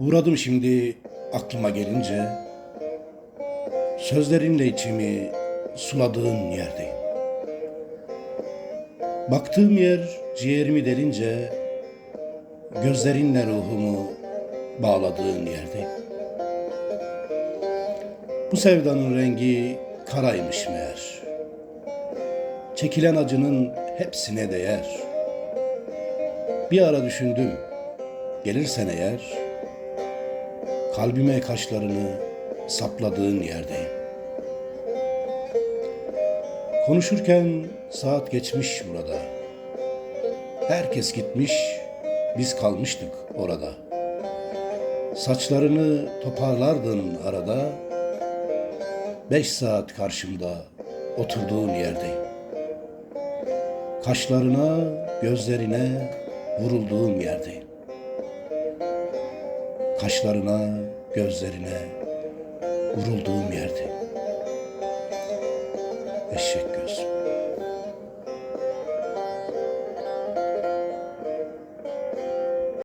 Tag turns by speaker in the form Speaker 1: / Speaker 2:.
Speaker 1: Uğradım şimdi aklıma gelince. Sözlerinle içimi suladığın yerdeyim Baktığım yer ciğerimi derince Gözlerinle ruhumu bağladığın yerdeyim Bu sevdanın rengi karaymış meğer. Çekilen acının hepsine değer. Bir ara düşündüm Gelirsen eğer Kalbime kaşlarını sapladığın yerdeyim. Konuşurken saat geçmiş burada. Herkes gitmiş, biz kalmıştık orada. Saçlarını toparlardın arada. Beş saat karşımda oturduğun yerdeyim. Kaşlarına, gözlerine vurulduğum yerdeyim kaşlarına, gözlerine vurulduğum yerde. Eşek